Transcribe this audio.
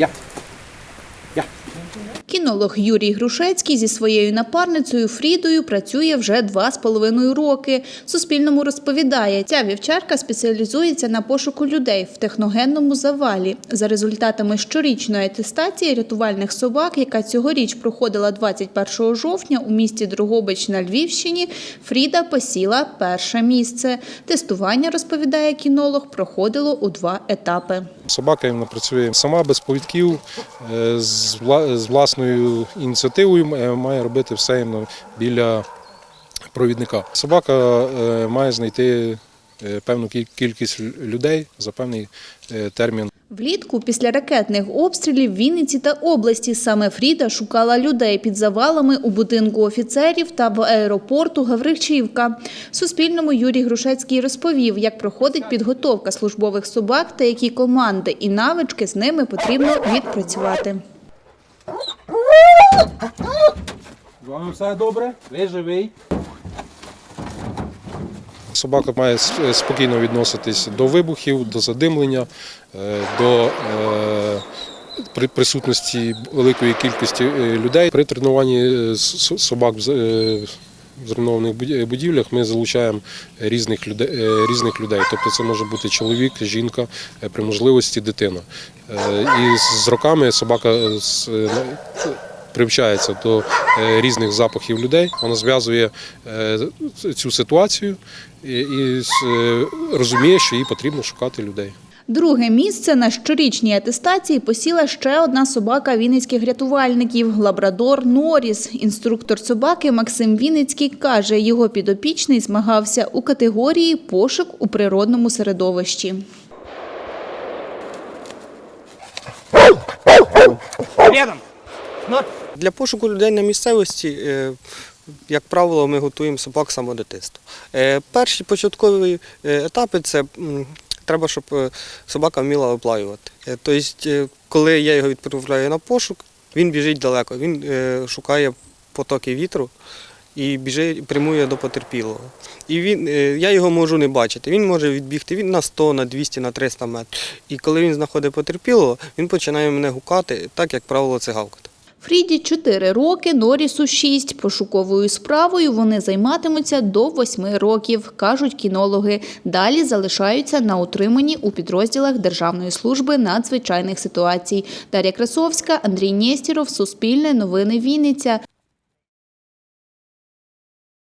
Я. Я. Кінолог Юрій Грушецький зі своєю напарницею Фрідою працює вже два з половиною роки. Суспільному розповідає, ця вівчарка спеціалізується на пошуку людей в техногенному завалі. За результатами щорічної атестації рятувальних собак, яка цьогоріч проходила 21 жовтня у місті Дрогобич на Львівщині, Фріда посіла перше місце. Тестування, розповідає кінолог, проходило у два етапи. Собака вона працює сама без повідків, е, з вла- з власною ініціативою е, має робити все біля провідника. Собака е, має знайти певну кіль- кількість людей за певний термін. Влітку після ракетних обстрілів Вінниці та області саме Фріда шукала людей під завалами у будинку офіцерів та в аеропорту Гавричівка. Суспільному Юрій Грушецький розповів, як проходить підготовка службових собак та які команди і навички з ними потрібно відпрацювати. З вами все добре? Ви живий? Собака має е, спокійно відноситись до вибухів, до задимлення, е, до е, при- присутності великої кількості людей. При тренуванні собак в зруйнованих буд- будівлях ми залучаємо різних людей, різних людей. Тобто це може бути чоловік, жінка, при можливості дитина. І з роками собака привчається до е, різних запахів людей. Вона зв'язує е, цю ситуацію і, е, розуміє, що їй потрібно шукати людей. Друге місце на щорічній атестації посіла ще одна собака вінницьких рятувальників – лабрадор Норіс. Інструктор собаки Максим Вінницький каже, його підопічний змагався у категорії «Пошук у природному середовищі». Рядом! Для пошуку людей на місцевості, е, як правило, ми готуємо собак самодитинства. Е, Перші початкові е, етапи це треба, щоб собака вміла оплаювати. Тобто, коли я його відправляю на пошук, він біжить далеко, він шукає потоки вітру і біжить, прямує до потерпілого. І він, я його можу не бачити. Він може відбігти він на 100, на 200, на 300 метрів. І коли він знаходить потерпілого, він починає мене гукати, так як правило, це гавкати. Фріді 4 роки, Норісу 6. Пошуковою справою вони займатимуться до 8 років, кажуть кінологи. Далі залишаються на утриманні у підрозділах Державної служби надзвичайних ситуацій. Дар'я Красовська, Андрій Нєстіров, Суспільне, Новини Вінниця.